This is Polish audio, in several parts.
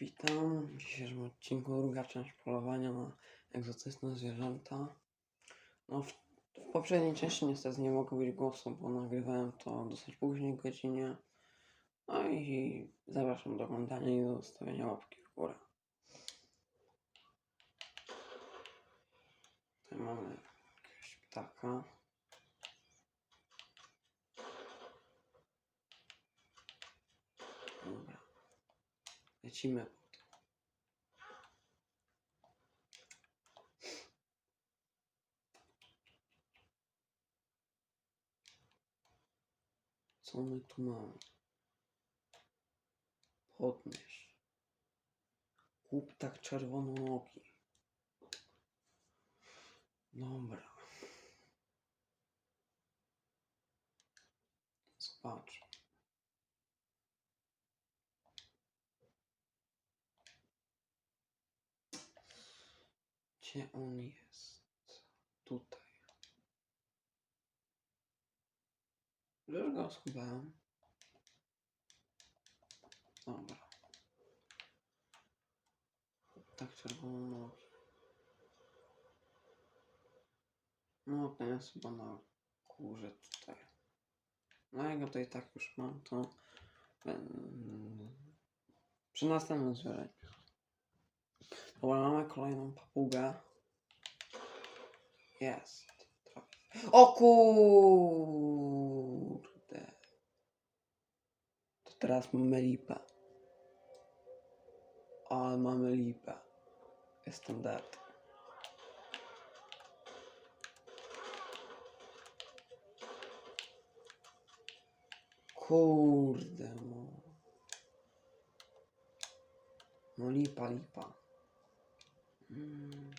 Witam. W dzisiejszym odcinku druga część polowania na egzotyczne zwierzęta. No, w, w poprzedniej części niestety nie mogę być głosu, bo nagrywałem to dosyć późnej godzinie. No i zapraszam do oglądania i do zostawienia łapki w górę. Tutaj mamy jakiegoś ptaka. Dobra. To. Co my tu mamy? Podnieś. Kup tak czerwononogi. Dobra. Zobacz. Gdzie on jest? Tutaj. Już go schowałem. Dobra. Tak czerwono nogi. No ten jest chyba na górze tutaj. No jak go tutaj tak już mam, to przy następnym zwierzęciu. Dobra, mamy kolejną papugę. Jest. O kurde. To teraz mamy lipę. Ale mamy lipę. Jestem dead. Kurde no. No lipa, lipa. Mm.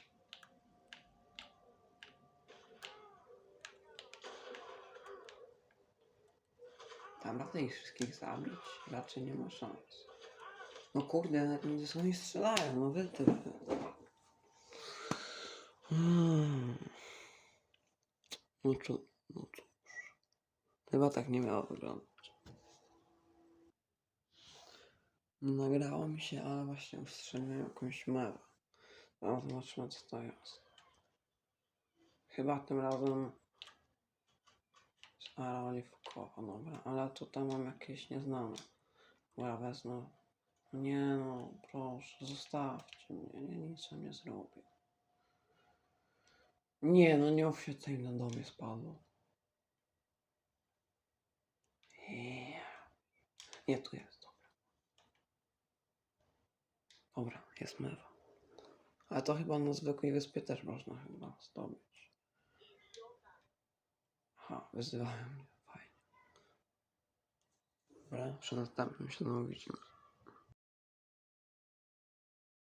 Tam raczej ich wszystkich zabić? Raczej nie ma szans. No kurde, nawet nie są i strzelają, no wy ty. Hmm. No cóż, no cóż. Chyba tak nie miało wyglądać. Nagrało mi się, ale właśnie ustrzeliłem jakąś mewę. Teraz zobaczymy co to jest. Chyba tym razem Stara oliwkowa, dobra, ale tutaj mam jakieś nieznane. Dobra, wezmę. Nie no, proszę, zostawcie mnie, nie, nic wam nie zrobię. Nie no, nie tutaj na domie spadło. Nie, nie tu jest, dobra. Dobra, jest mewa. Ale to chyba na zwykłej wyspie też można chyba zdobyć. Aha, wyzywają mnie. Fajnie. Dobra, przy następnym się znowu widzimy.